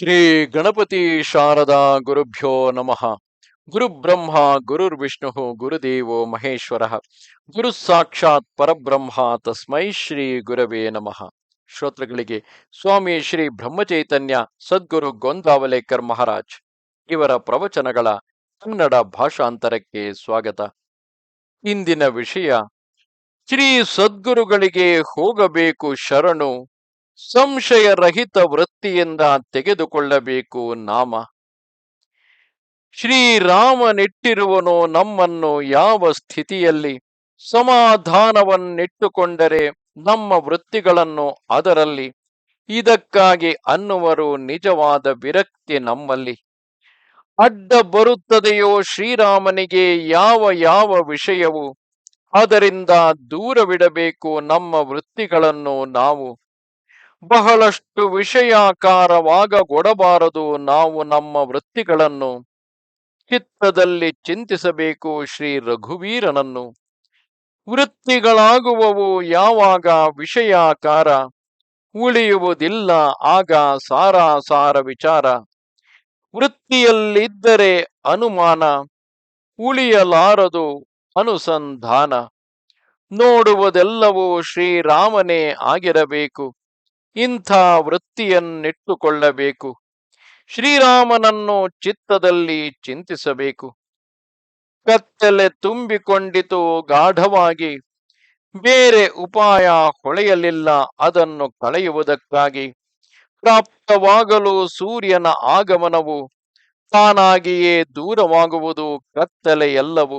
ಶ್ರೀ ಗಣಪತಿ ಶಾರದಾ ಗುರುಭ್ಯೋ ನಮಃ. ಗುರು ಬ್ರಹ್ಮ ಗುರುರ್ವಿಷ್ಣು ಗುರುದೇವೋ ಮಹೇಶ್ವರ. ಗುರು ಸಾಕ್ಷಾತ್ ಪರಬ್ರಹ್ಮ, ತಸ್ಮೈ ಶ್ರೀ ಗುರವೇ ನಮಃ. ಶ್ರೋತೃಗಳಿಗೆ, ಸ್ವಾಮಿ ಶ್ರೀ ಬ್ರಹ್ಮಚೈತನ್ಯ ಸದ್ಗುರು ಗೋಂದಾವಲೇಕರ್ ಮಹಾರಾಜ್ ಇವರ ಪ್ರವಚನಗಳ ಕನ್ನಡ ಭಾಷಾಂತರಕ್ಕೆ ಸ್ವಾಗತ. ಇಂದಿನ ವಿಷಯ, ಶ್ರೀ ಸದ್ಗುರುಗಳಿಗೆ ಹೋಗಬೇಕು ಶರಣು ಸಂಶಯರಹಿತ ವೃತ್ತಿಯಿಂದ ತೆಗೆದುಕೊಳ್ಳಬೇಕು ನಾಮ. ಶ್ರೀರಾಮನಿಟ್ಟಿರುವನು ನಮ್ಮನ್ನು ಯಾವ ಸ್ಥಿತಿಯಲ್ಲಿ? ಸಮಾಧಾನವನ್ನಿಟ್ಟುಕೊಂಡರೆ ನಮ್ಮ ವೃತ್ತಿಗಳನ್ನು ಅದರಲ್ಲಿ. ಇದಕ್ಕಾಗಿ ಅನ್ನುವರು ನಿಜವಾದ ವಿರಕ್ತಿ ನಮ್ಮಲ್ಲಿ. ಅಡ್ಡ ಬರುತ್ತದೆಯೋ ಶ್ರೀರಾಮನಿಗೆ ಯಾವ ಯಾವ ವಿಷಯವು? ಅದರಿಂದ ದೂರವಿಡಬೇಕು ನಮ್ಮ ವೃತ್ತಿಗಳನ್ನು ನಾವು. ಬಹಳಷ್ಟು ವಿಷಯಾಕಾರವಾಗಗೊಡಬಾರದು. ನಾವು ನಮ್ಮ ವೃತ್ತಿಗಳನ್ನು ಚಿತ್ತದಲ್ಲಿ ಚಿಂತಿಸಬೇಕು. ಶ್ರೀ ರಘುವೀರನನ್ನು ವೃತ್ತಿಗಳಾಗುವವು ಯಾವಾಗ ವಿಷಯಾಕಾರ ಉಳಿಯುವುದಿಲ್ಲ, ಆಗ ಸಾರಾಸಾರ ವಿಚಾರ. ವೃತ್ತಿಯಲ್ಲಿದ್ದರೆ ಅನುಮಾನ ಉಳಿಯಲಾರದು ಅನುಸಂಧಾನ. ನೋಡುವುದೆಲ್ಲವೂ ಶ್ರೀರಾಮನೇ ಆಗಿರಬೇಕು. ಇಂಥ ವೃತ್ತಿಯನ್ನಿಟ್ಟುಕೊಳ್ಳಬೇಕು. ಶ್ರೀರಾಮನನ್ನು ಚಿತ್ತದಲ್ಲಿ ಚಿಂತಿಸಬೇಕು. ಕತ್ತಲೆ ತುಂಬಿಕೊಂಡಿತು ಗಾಢವಾಗಿ. ಬೇರೆ ಉಪಾಯ ಹೊಳೆಯಲಿಲ್ಲ ಅದನ್ನು ಕಳೆಯುವುದಕ್ಕಾಗಿ. ಪ್ರಾಪ್ತವಾಗಲು ಸೂರ್ಯನ ಆಗಮನವು ತಾನಾಗಿಯೇ ದೂರವಾಗುವುದು ಕತ್ತಲೆ ಎಲ್ಲವೂ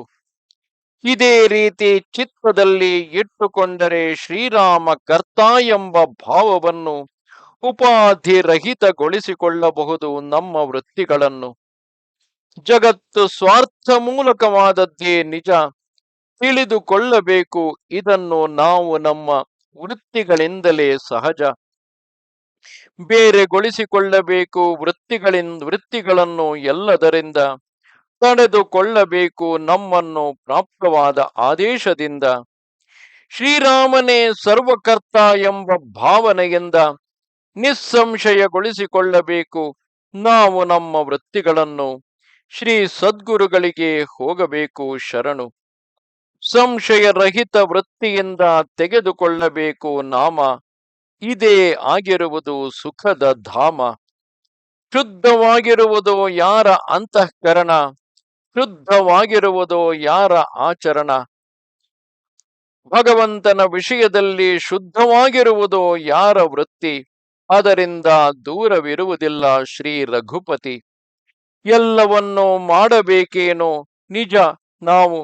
ಇದೇ ರೀತಿ ಚಿತ್ತದಲ್ಲಿ ಇಟ್ಟುಕೊಂಡರೆ ಶ್ರೀರಾಮ ಕರ್ತ ಎಂಬ ಭಾವವನ್ನು ಉಪಾಧಿರಹಿತಗೊಳಿಸಿಕೊಳ್ಳಬಹುದು ನಮ್ಮ ವೃತ್ತಿಗಳನ್ನು. ಜಗತ್ತು ಸ್ವಾರ್ಥ ಮೂಲಕವಾದದ್ದೇ ನಿಜ. ತಿಳಿದುಕೊಳ್ಳಬೇಕು. ಇದನ್ನು ನಾವು ನಮ್ಮ ವೃತ್ತಿಗಳಿಂದಲೇ ಸಹಜ. ಬೇರೆಗೊಳಿಸಿಕೊಳ್ಳಬೇಕು. ವೃತ್ತಿಗಳಿಂದ, ವೃತ್ತಿಗಳನ್ನು ಎಲ್ಲದರಿಂದ. ತಡೆದುಕೊಳ್ಳಬೇಕು ನಮ್ಮನ್ನು ಪ್ರಾಪ್ತವಾದ ಆದೇಶದಿಂದ. ಶ್ರೀರಾಮನೇ ಸರ್ವಕರ್ತ ಎಂಬ ಭಾವನೆಯಿಂದ ನಿಸ್ಸಂಶಯಗೊಳಿಸಿಕೊಳ್ಳಬೇಕು. ನಾವು ನಮ್ಮ ವೃತ್ತಿಗಳನ್ನು ಶ್ರೀ ಸದ್ಗುರುಗಳಿಗೆ ಹೋಗಬೇಕು ಶರಣು. ಸಂಶಯರಹಿತ ವೃತ್ತಿಯಿಂದ ತೆಗೆದುಕೊಳ್ಳಬೇಕು ನಾಮ. ಇದೇ ಆಗಿರುವುದು ಸುಖದ ಧಾಮ. ಶುದ್ಧವಾಗಿರುವುದು ಯಾರ ಅಂತಃಕರಣ? ಶುದ್ಧವಾಗಿರುವುದು ಯಾರ ಆಚರಣ? ಭಗವಂತನ ವಿಷಯದಲ್ಲಿ ಶುದ್ಧವಾಗಿರುವುದು ಯಾರ ವೃತ್ತಿ? ಅದರಿಂದ ದೂರವಿರುವುದಿಲ್ಲ ಶ್ರೀ ರಘುಪತಿ. ಎಲ್ಲವನ್ನು ಮಾಡಬೇಕೇನೋ ನಿಜ ನಾವು.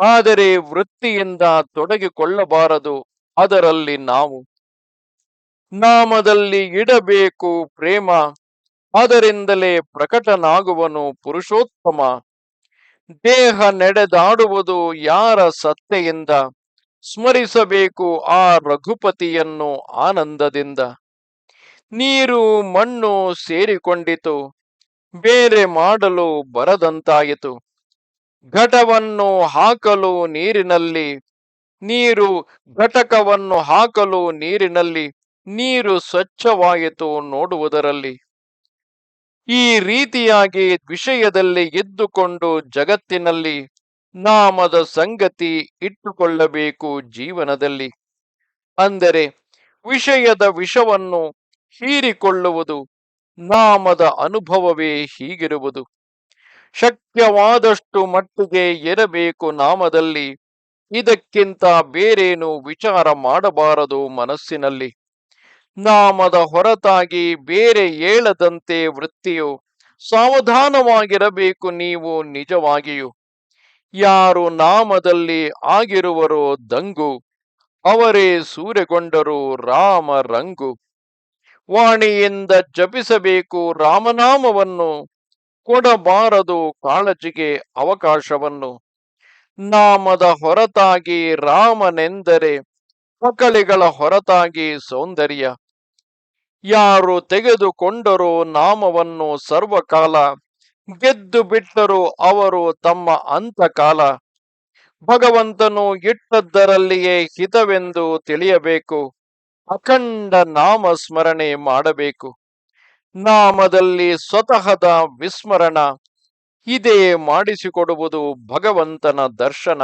ಆದರೆ ವೃತ್ತಿಯಿಂದ ತೊಡಗಿಕೊಳ್ಳಬಾರದು, ಅದರಲ್ಲಿ ನಾವು. ನಾಮದಲ್ಲಿ ಇಡಬೇಕು ಪ್ರೇಮ, ಅದರಿಂದಲೇ ಪ್ರಕಟನಾಗುವನು ಪುರುಷೋತ್ತಮ. ದೇಹ ನಡೆದಾಡುವುದು ಯಾರ ಸತ್ತೆಯಿಂದ? ಸ್ಮರಿಸಬೇಕು ಆ ರಘುಪತಿಯನ್ನು ಆನಂದದಿಂದ. ನೀರು, ಮಣ್ಣು ಸೇರಿಕೊಂಡಿತು. ಬೇರೆ ಮಾಡಲು ಬರದಂತಾಯಿತು. ಘಟವನ್ನು ಹಾಕಲು ನೀರಿನಲ್ಲಿ, ನೀರು ಘಟಕವನ್ನು ಹಾಕಲು ನೀರಿನಲ್ಲಿ, ನೀರು ಸ್ವಚ್ಛವಾಯಿತು ನೋಡುವುದರಲ್ಲಿ. ಈ ರೀತಿಯಾಗಿ ವಿಷಯದಲ್ಲಿ ಇದ್ದುಕೊಂಡು ಜಗತ್ತಿನಲ್ಲಿ ನಾಮದ ಸಂಗತಿ ಇಟ್ಟುಕೊಳ್ಳಬೇಕು ಜೀವನದಲ್ಲಿ. ಅಂದರೆ ವಿಷಯದ ವಿಷವನ್ನು ಹೀರಿಕೊಳ್ಳುವುದು, ನಾಮದ ಅನುಭವವೇ ಹೀಗಿರುವುದು. ಶಕ್ಯವಾದಷ್ಟು ಮಟ್ಟಿಗೆ ಇರಬೇಕು ನಾಮದಲ್ಲಿ, ಇದಕ್ಕಿಂತ ಬೇರೇನು ವಿಚಾರ ಮಾಡಬಾರದು ಮನಸ್ಸಿನಲ್ಲಿ. ನಾಮದ ಹೊರತಾಗಿ ಬೇರೆ ಏಳದಂತೆ ವೃತ್ತಿಯು ಸಾವಧಾನವಾಗಿರಬೇಕು ನೀವು ನಿಜವಾಗಿಯೂ. ಯಾರು ನಾಮದಲ್ಲಿ ಆಗಿರುವರೋ ದಂಗು, ಅವರೇ ಸೂರೆಗೊಂಡರು ರಾಮ ರಂಗು. ವಾಣಿಯಿಂದ ಜಪಿಸಬೇಕು ರಾಮನಾಮವನ್ನು, ಕೊಡಬಾರದು ಕಾಳಜಿಗೆ ಅವಕಾಶವನ್ನು. ನಾಮದ ಹೊರತಾಗಿ ರಾಮನೆಂದರೆ ಮಕ್ಕಳಿಗಳ ಹೊರತಾಗಿ ಸೌಂದರ್ಯ. ಯಾರು ತೆಗೆದುಕೊಂಡರೋ ನಾಮವನ್ನು ಸರ್ವಕಾಲ, ಗೆದ್ದು ಬಿಟ್ಟರು ಅವರು ತಮ್ಮ ಅಂತಕಾಲ. ಭಗವಂತನು ಇಟ್ಟದ್ದರಲ್ಲಿಯೇ ಹಿತವೆಂದು ತಿಳಿಯಬೇಕು. ಅಖಂಡ ನಾಮ ಸ್ಮರಣೆ ಮಾಡಬೇಕು. ನಾಮದಲ್ಲಿ ಸ್ವತಃದ ವಿಸ್ಮರಣ. ಇದೇ ಮಾಡಿಸಿಕೊಡುವುದು ಭಗವಂತನ ದರ್ಶನ.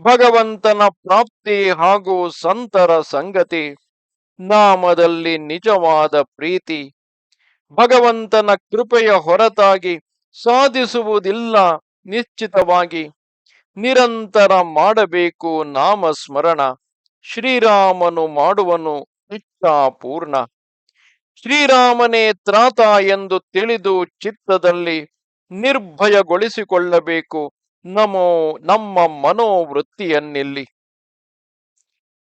ಭಗವಂತನ ಪ್ರಾಪ್ತಿ ಹಾಗೂ ಸಂತರ ಸಂಗತಿ. ನಾಮದಲ್ಲಿ ನಿಜವಾದ ಪ್ರೀತಿ. ಭಗವಂತನ ಕೃಪೆಯ ಹೊರತಾಗಿ ಸಾಧಿಸುವುದಿಲ್ಲ ನಿಶ್ಚಿತವಾಗಿ. ನಿರಂತರ ಮಾಡಬೇಕು ನಾಮ ಸ್ಮರಣ ಶ್ರೀರಾಮನು ಮಾಡುವನು ಇಚ್ಛಾಪೂರ್ಣ. ಶ್ರೀರಾಮನೇ ತ್ರಾತ ಎಂದು ತಿಳಿದು ಚಿತ್ತದಲ್ಲಿ ನಿರ್ಭಯಗೊಳಿಸಿಕೊಳ್ಳಬೇಕು. ನಮೋ, ನಮ್ಮ ಮನೋವೃತ್ತಿಯನ್ನಿಲ್ಲಿ.